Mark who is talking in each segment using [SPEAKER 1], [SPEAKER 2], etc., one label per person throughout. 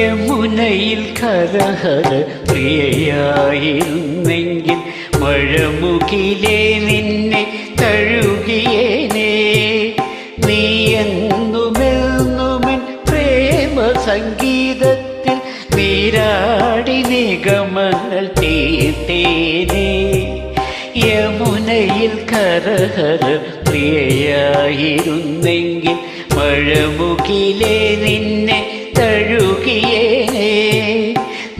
[SPEAKER 1] യമുനയിൽ കരഹര പ്രിയയായിരുന്നെങ്കിൽ മഴമുകിലേ നിന്നെ തഴുകിയേനേ. നീ എന്നുമെന്നുമൻ പ്രേമ സംഗീതത്തിൽ നീരാടി നിഗമങ്ങൾ തീർത്തേനേ. യമുനയിൽ കരഹര പ്രിയയായിരുന്നെങ്കിൽ മഴമുകിലേ നിന്നെ തഴുകിയേനേ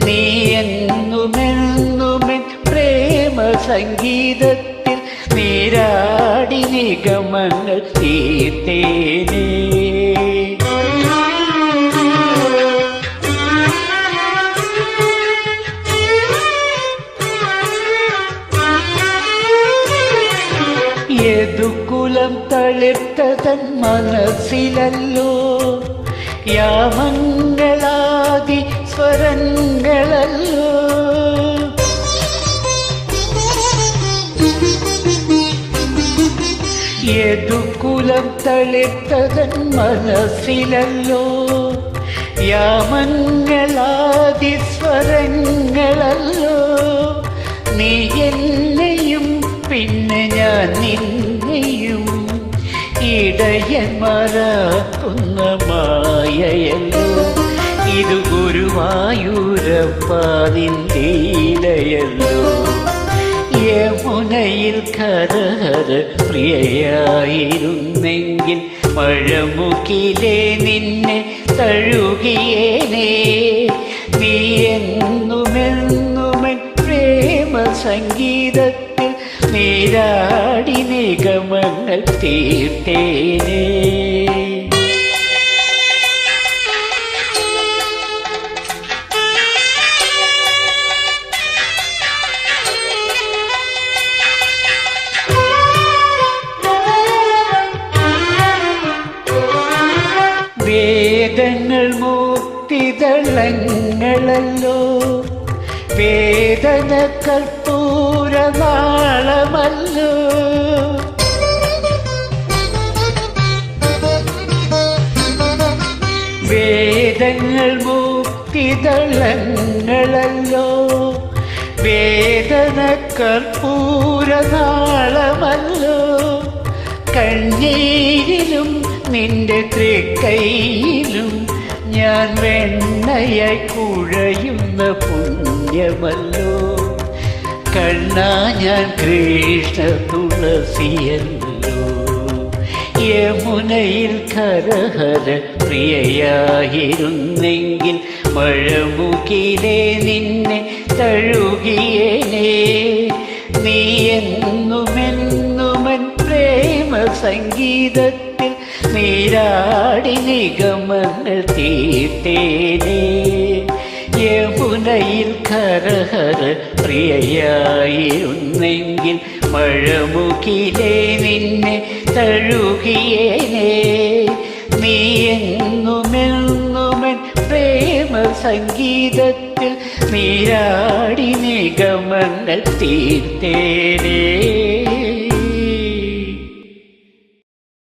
[SPEAKER 1] നീ എന്നുമെന്നുമെൻ പ്രേമ സംഗീതത്തിൽ നീരാടി നിഗമങ്ങൾ തീർത്തേനേ. യദുകുലം തളിർത്തതൻ മനസ്സിലല്ലോ യാമങ്ങളാദി സ്വരങ്ങളല്ലോ. യദുകുലം തളിർത്തതൻ മനസ്സിലല്ലോ. യാമങ്ങളാദി സ്വരങ്ങളല്ലോ. നീ എന്നെയും പിന്നെ ഞാൻ നിന്നെയും ഇടയന്മാരാക്കുന്ന മായയല്ലോ ഇത് ഗുരുവായൂരപ്പാതിന്റെ ഇലയല്ലോ യമുനയിൽ കരഹര പ്രിയയായിരുന്നെങ്കിൽ മഴമുക്കിലെ നിന്നെ തഴുകിയേനേ. നീ എന്നുമെന്നുമൻ പ്രേമ സംഗീതത്തിൽ നീരാടി നിഗമങ്ങൾ തീർത്തേനേ. വേദങ്ങൾ മൂർത്തിതളങ്ങളല്ലോ വേദന കർപ്പൂരനാളമല്ലോ വേദങ്ങൾ മൂർത്തിതളങ്ങളല്ലോ വേദന കർപ്പൂരനാളമല്ലോ കണ്ണീരിലും നിന്റെ തൃക്കൈയിലും ഞാൻ വെണ്ണയായി കുഴയുന്ന പുണ്യമല്ലോ. കണ്ണ ഞാൻ കൃഷ്ണ തുളസിയല്ലോ. യമുനയിൽ കരഹര പ്രിയയായിരുന്നെങ്കിൽ മഴമുകിലേ നിന്നെ തഴുകിയനേ. നീ പ്രേമ സംഗീതത്തിൽ നീരാടി നിഗമങ്ങൾ തീട്ടേനേ. യമുനയിൽ കരഹര പ്രിയയായിരുന്നെങ്കിൽ മഴമുഖിലേ നിന്നെ തഴുകിയേനേ. നീ എങ്ങുമെന്നുമൻ പ്രേമ സംഗീതത്തിൽ നീരാടി നിഗമങ്ങൾ തീർത്തേനേ.